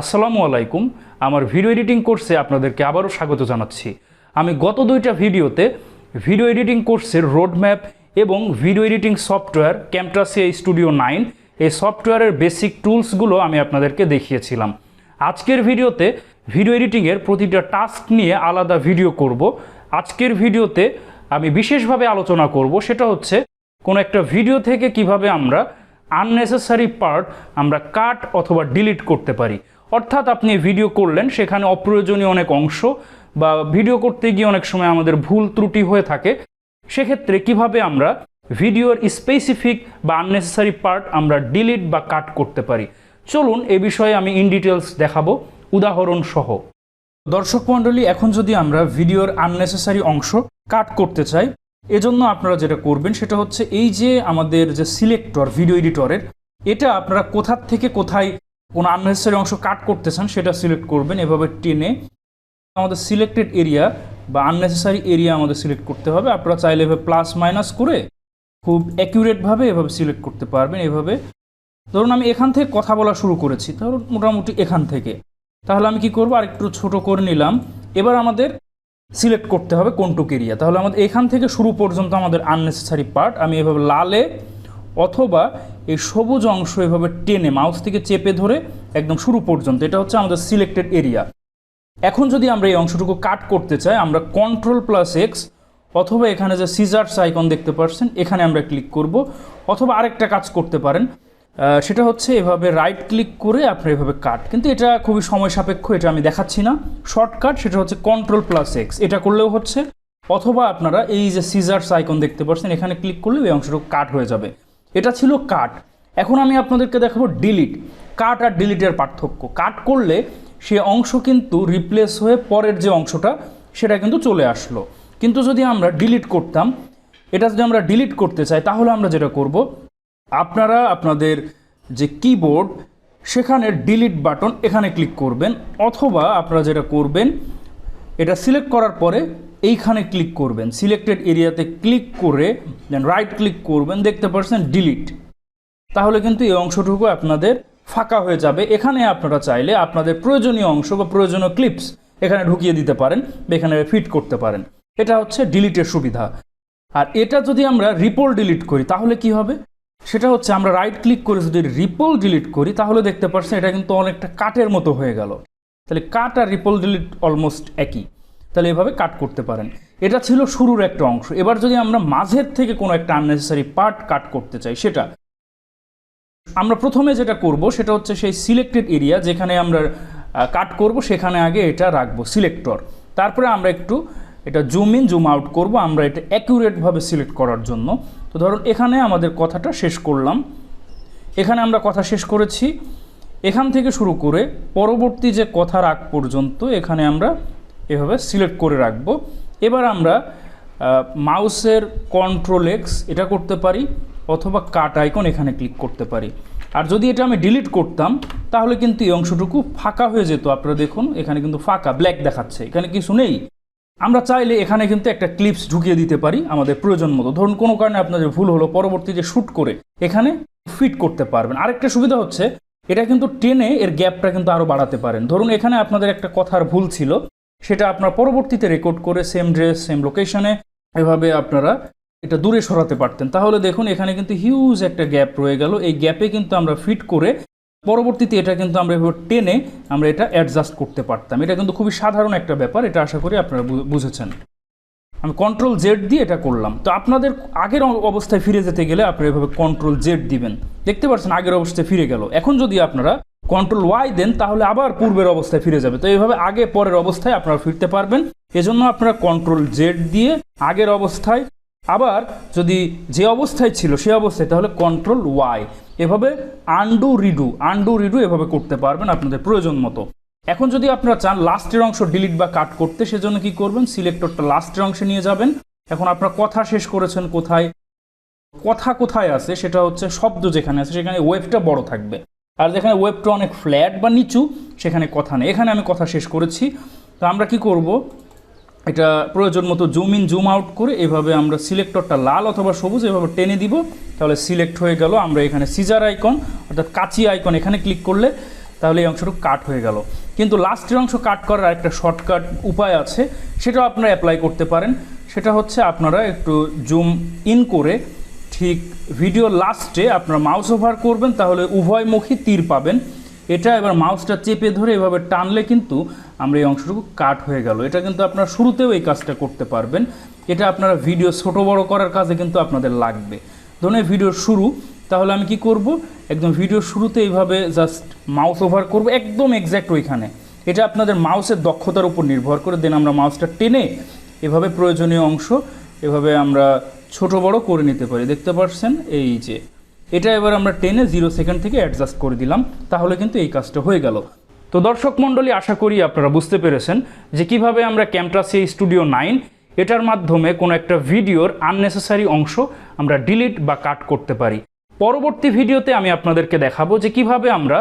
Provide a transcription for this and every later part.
আসসালামু আলাইকুম। আমার ভিডিও এডিটিং কোর্সে আপনাদেরকে আবারও স্বাগত জানাচ্ছি। আমি গত দুইটা ভিডিওতে ভিডিও এডিটিং কোর্সের রোডম্যাপ এবং video editing software Camtasia studio nine, এই সফটওয়্যারের বেসিক টুলসগুলো আমি আপনাদেরকে দেখিয়েছিলাম। আজকের ভিডিওতে ভিডিও এডিটিংয়ের প্রতিটা টাস্ক নিয়ে আলাদা ভিডিও করব। আজকের ভিডিওতে আমি বিশেষভাবে আলোচনা করব, সেটা হচ্ছে কোনো একটা ভিডিও থেকে কীভাবে আমরা আননেসেসারি পার্ট আমরা কাট অথবা ডিলিট করতে পারি। অর্থাৎ আপনি ভিডিও করলেন, সেখানে অপ্রয়োজনীয় অনেক অংশ বা ভিডিও করতে গিয়ে অনেক সময় আমাদের ভুল ত্রুটি হয়ে থাকে। সেক্ষেত্রে কীভাবে আমরা ভিডিওর স্পেসিফিক বা আননেসেসারি পার্ট আমরা ডিলিট বা কাট করতে পারি? চলুন এ বিষয়ে আমি ইন ডিটেলস দেখাবো, উদাহরণ সহ। দর্শক মণ্ডলী, এখন যদি আমরা ভিডিওর আননেসেসারি অংশ কাট করতে চাই, এজন্য আপনারা যেটা করবেন সেটা হচ্ছে এই যে আমাদের যে সিলেক্টর ভিডিও এডিটরের এটা আপনারা কোথার থেকে কোথায় কোনো আননেসেসারি অংশ কাট করতে চান, সেটা সিলেক্ট করবেন, এভাবে টেনে আমাদের সিলেক্টেড এরিয়া বা আননেসেসারি এরিয়া আমাদের সিলেক্ট করতে হবে। আপনারা চাইলে এভাবে প্লাস মাইনাস করে খুব অ্যাকিউরেটভাবে এভাবে সিলেক্ট করতে পারবেন, এভাবে। ধরুন আমি এখান থেকে কথা বলা শুরু করেছি, ধরুন মোটামুটি এখান থেকে। তাহলে আমি কি করব? আরেকটু ছোট করে নিলাম। এবার আমাদের সিলেক্ট করতে হবে কোনটুক এরিয়া তাহলে আমাদের এখান থেকে শুরু পর্যন্ত আমাদের আননেসেসারি পার্ট আমি এভাবে লালে অথবা এই সবুজ অংশ এভাবে টেনে মাউস থেকে চেপে ধরে একদম শুরু পর্যন্ত, এটা হচ্ছে আমাদের সিলেক্টেড এরিয়া এখন যদি আমরা এই অংশটুকু কাট করতে চাই, আমরা কন্ট্রোল প্লাস এক্স অথবা এখানে যে সিজার্স আইকন দেখতে পাচ্ছেন এখানে আমরা ক্লিক করব, অথবা আরেকটা কাজ করতে পারেন। সেটা হচ্ছে এভাবে রাইট ক্লিক করে আপনি এভাবে কাট কিন্তু এটা খুবই সময় সাপেক্ষ, এটা আমি দেখাচ্ছি না। শর্টকাট সেটা হচ্ছে কন্ট্রোল প্লাস এক্স এটা করলেও হচ্ছে, অথবা আপনারা এই যে সিজার্স আইকন দেখতে পাচ্ছেন এখানে ক্লিক করলেও এই অংশটুকু কাট হয়ে যাবে। এটা ছিল কাট এখন আমি আপনাদেরকে দেখাবো ডিলিট কাট আর ডিলিটের পার্থক্য। কাট করলে সে অংশ কিন্তু রিপ্লেস হয়ে পরের যে অংশটা, সেটা কিন্তু চলে আসলো। কিন্তু যদি আমরা ডিলিট করতাম, এটা যদি আমরা ডিলিট করতে চাই, তাহলে আমরা যেটা করব, আপনারা আপনাদের যে কিবোর্ড সেখানে ডিলিট বাটন এখানে ক্লিক করবেন, অথবা আপনারা যেটা করবেন, এটা সিলেক্ট করার পরে এইখানে ক্লিক করবেন। সিলেক্টেড এরিয়াতে ক্লিক করে দেন রাইট ক্লিক করবেন, দেখতে পাচ্ছেন ডিলিট তাহলে কিন্তু এই অংশটুকু আপনাদের ফাঁকা হয়ে যাবে। এখানে আপনারা চাইলে আপনাদের প্রয়োজনীয় অংশ বা প্রয়োজনীয় ক্লিপস এখানে ঢুকিয়ে দিতে পারেন এখানে ফিট করতে পারেন। এটা হচ্ছে ডিলিটের সুবিধা। আর এটা যদি আমরা রিপোল ডিলিট করি, তাহলে কি হবে? সেটা হচ্ছে আমরা রাইট ক্লিক করে যদি রিপোল ডিলিট করি, তাহলে দেখতে পাচ্ছেন এটা কিন্তু অনেকটা কাটের মতো হয়ে গেল। তাহলে কাট আর রিপোল ডিলিট অলমোস্ট একই। তাহলে এভাবে কাট করতে পারেন। এটা ছিল শুরুর একটা অংশ। এবার যদি আমরা মাঝের থেকে কোনো একটা আননেসেসারি পার্ট কাট করতে চাই, সেটা আমরা প্রথমে যেটা করব, সেটা হচ্ছে সেই সিলেক্টেড এরিয়া যেখানে আমরা কাট করব, সেখানে আগে এটা রাখব সিলেক্টর তারপরে আমরা একটু এটা জুম ইন জুম আউট করব, আমরা এটা অ্যাকুরেটভাবে সিলেক্ট করার জন্য। তো ধরুন এখানে আমাদের কথাটা শেষ করলাম। এখানে আমরা কথা শেষ করেছি। এখান থেকে শুরু করে পরবর্তী যে কথার আগ পর্যন্ত এখানে আমরা এভাবে সিলেক্ট করে রাখব। এবার আমরা মাউসের কন্ট্রোল এক্স এটা করতে পারি অথবা কাট আইকন এখানে ক্লিক করতে পারি। আর যদি এটা আমি ডিলিট করতাম, তাহলে কিন্তু এই অংশটুকু ফাঁকা হয়ে যেত। আপনারা দেখুন, এখানে কিন্তু ফাঁকা ব্ল্যাক দেখাচ্ছে। এখানে কিছু নেই। আমরা চাইলে এখানে কিন্তু একটা ক্লিপস ঢুকিয়ে দিতে পারি আমাদের প্রয়োজন মতো। ধরুন, কোনো কারণে আপনাদের ভুল হলো পরবর্তীতে শ্যুট করে, এখানে ফিট করতে পারবেন। আরেকটা সুবিধা হচ্ছে, এটা কিন্তু টেনে এর গ্যাপটা কিন্তু আরও বাড়াতে পারেন। ধরুন, এখানে আপনাদের একটা কথার ভুল ছিল। সেটা আপনার পরবর্তীতে রেকর্ড করে সেম ড্রেস সেম লোকেশনে এভাবে আপনারা এটা দূরে সরাতে পারতেন। তাহলে দেখুন, এখানে কিন্তু হিউজ একটা গ্যাপ রয়ে গেল। এই গ্যাপে কিন্তু আমরা ফিট করে পরবর্তীতে এটা কিন্তু আমরা এভাবে টেনে আমরা এটা অ্যাডজাস্ট করতে পারতাম। এটা কিন্তু খুবই সাধারণ একটা ব্যাপার, এটা আশা করি আপনারা বুঝেছেন। আমি কন্ট্রোল জেড দিয়ে এটা করলাম। তো আপনাদের আগের অবস্থায় ফিরে যেতে গেলে আপনারা এভাবে কন্ট্রোল জেড দিবেন। দেখতে পাচ্ছেন আগের অবস্থায় ফিরে গেল। এখন যদি আপনারা কন্ট্রোল ওয়াই দেন তাহলে আবার পূর্বের অবস্থায় ফিরে যাবে। তো এইভাবে আগে পরের অবস্থায় আপনারা ফিরতে পারবেন। এজন্য আপনারা কন্ট্রোল জেড দিয়ে আগের অবস্থায় আবার যদি যে অবস্থায় ছিল সে অবস্থায়, তাহলে কন্ট্রোল ওয়াই এভাবে আন্ডু রিডু আন্ডু রিডু এভাবে করতে পারবেন আপনাদের প্রয়োজন মতো। এখন যদি আপনারা চান লাস্টের অংশ ডিলিট বা কাট করতে, সেজন্য কি করবেন? সিলেক্টরটা লাস্টের অংশে নিয়ে যাবেন। এখন আপনার কথা শেষ করেছেন কোথায়? কথা কোথায় আছে? সেটা হচ্ছে শব্দ যেখানে আছে, সেখানে ওয়েবটা বড় থাকবে। আর যেখানে ওয়েবটা অনেক ফ্ল্যাট বা নিচু, সেখানে কথা নেই। এখানে আমি কথা শেষ করেছি। তো আমরা কি করব? এটা প্রয়োজন মতো জুম ইন জুম আউট করে এভাবে আমরা সিলেক্টরটা লাল অথবা সবুজ এভাবে টেনে দিব। তাহলে সিলেক্ট হয়ে গেল। আমরা এখানে সিজার আইকন অর্থাৎ কাচি আইকন এখানে ক্লিক করলে তাহলে এই অংশটুকু কাট হয়ে গেল। কিন্তু লাস্টের অংশ কাট করার একটা শর্টকাট উপায় আছে, সেটাও আপনারা অ্যাপ্লাই করতে পারেন। সেটা হচ্ছে আপনারা একটু জুম ইন করে ঠিক ভিডিও লাস্টে আপনারা মাউস ওভার করবেন, তাহলে উভয়মুখী তীর পাবেন। এটা এবার মাউসটা চেপে ধরে এভাবে টানলে কিন্তু আমরা এই অংশটুকু কাট হয়ে গেল। এটা কিন্তু আপনারা শুরুতেও এই কাজটা করতে পারবেন। এটা আপনারা ভিডিও ছোট বড় করার কাজে কিন্তু আপনাদের লাগবে। ধরুন এই ভিডিওর শুরু, তাহলে আমি কি করব? একদম ভিডিও শুরুতে এইভাবে জাস্ট মাউস ওভার করব, একদম এক্স্যাক্ট ওইখানে। এটা আপনাদের মাউসের দক্ষতার উপর নির্ভর করে। দেন আমরা মাউসটা টেনে এভাবে প্রয়োজনীয় অংশ, এভাবে আমরা ছোট বড় করে নিতে পারি। দেখতে পাচ্ছেন এই যে। এটা এবার আমরা টেনে জিরো সেকেন্ড থেকে অ্যাডজাস্ট করে দিলাম। তাহলে কিন্তু এই কাজটা হয়ে গেল। তো দর্শক মণ্ডলী, আশা করি আপনারা বুঝতে পেরেছেন যে কীভাবে আমরা ক্যামট্রাসি স্টুডিও নাইন, এটার মাধ্যমে কোনো একটা ভিডিওর আননেসেসারি অংশ আমরা ডিলিট বা কাট করতে পারি। পরবর্তী ভিডিওতে আমি আপনাদেরকে দেখাবো যে কীভাবে আমরা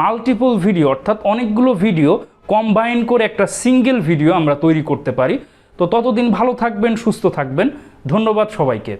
মাল্টিপল ভিডিও অর্থাৎ অনেকগুলো ভিডিও কম্বাইন করে একটা সিঙ্গেল ভিডিও আমরা তৈরি করতে পারি। তো ততদিন ভালো থাকবেন, সুস্থ থাকবেন। ধন্যবাদ সবাইকে।